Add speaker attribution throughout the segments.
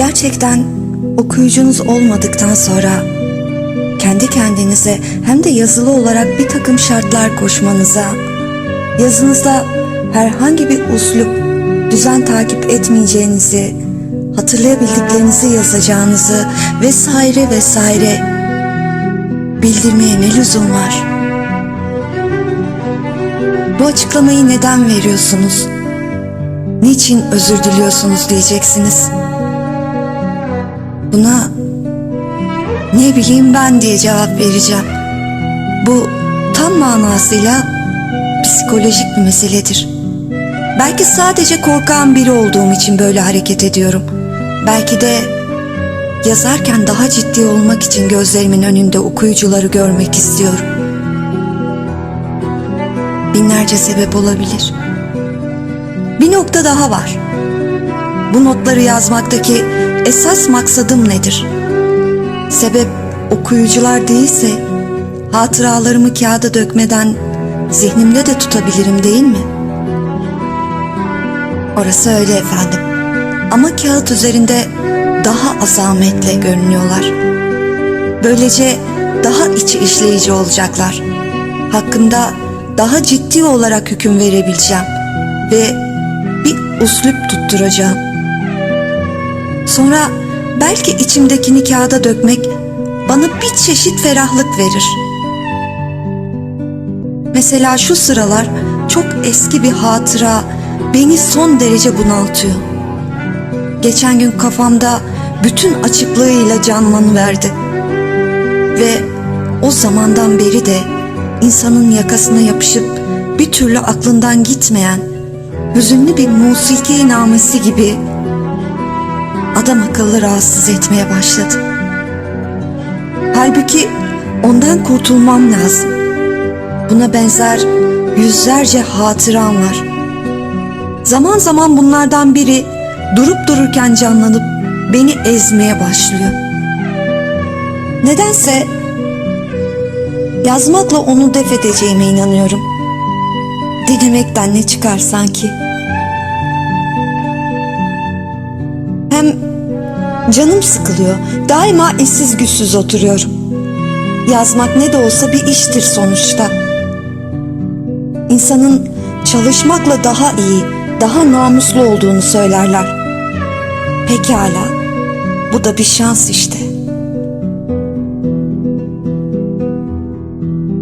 Speaker 1: Gerçekten okuyucunuz olmadıktan sonra kendi kendinize hem de yazılı olarak bir takım şartlar koşmanıza, yazınızda herhangi bir uslup, düzen takip etmeyeceğinizi, hatırlayabildiklerinizi yazacağınızı vesaire vesaire bildirmeye ne lüzum var? Bu açıklamayı neden veriyorsunuz? Niçin özür diliyorsunuz diyeceksiniz. Buna ne bileyim ben diye cevap vereceğim. Bu tam manasıyla psikolojik bir meseledir. Belki sadece korkan biri olduğum için böyle hareket ediyorum. Belki de yazarken daha ciddi olmak için gözlerimin önünde okuyucuları görmek istiyorum. Binlerce sebep olabilir. Bir nokta daha var. Bu notları yazmaktaki esas maksadım nedir? Sebep okuyucular değilse hatıralarımı kağıda dökmeden zihnimde de tutabilirim değil mi? Orası öyle efendim. Ama kağıt üzerinde daha azametle görünüyorlar. Böylece daha içi işleyici olacaklar. Hakkında daha ciddi olarak hüküm verebileceğim ve bir uslup tutturacağım. Sonra belki içimdekini kağıda dökmek bana bir çeşit ferahlık verir. Mesela şu sıralar çok eski bir hatıra beni son derece bunaltıyor. Geçen gün kafamda bütün açıklığıyla canlanıverdi. Ve o zamandan beri de insanın yakasına yapışıp bir türlü aklından gitmeyen hüzünlü bir musiki namesi gibi adam akıllı rahatsız etmeye başladı. Halbuki ondan kurtulmam lazım. Buna benzer yüzlerce hatıram var. Zaman zaman bunlardan biri durup dururken canlanıp beni ezmeye başlıyor. Nedense yazmakla onu def edeceğime inanıyorum. Denemekten ne çıkar sanki? Hem canım sıkılıyor. Daima eşsiz güçsüz oturuyorum. Yazmak ne de olsa bir iştir sonuçta. İnsanın çalışmakla daha iyi, daha namuslu olduğunu söylerler. Pekala, bu da bir şans işte.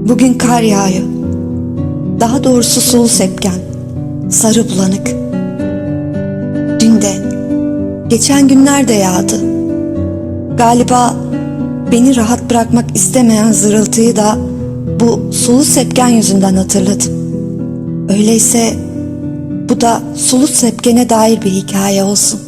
Speaker 1: Bugün kar yağıyor. Daha doğrusu sulu sepken, sarı bulanık. Dün de, geçen günler de yağdı. Galiba beni rahat bırakmak istemeyen zırıltıyı da bu sulu sepken yüzünden hatırladım. Öyleyse bu da sulu sepkene dair bir hikaye olsun.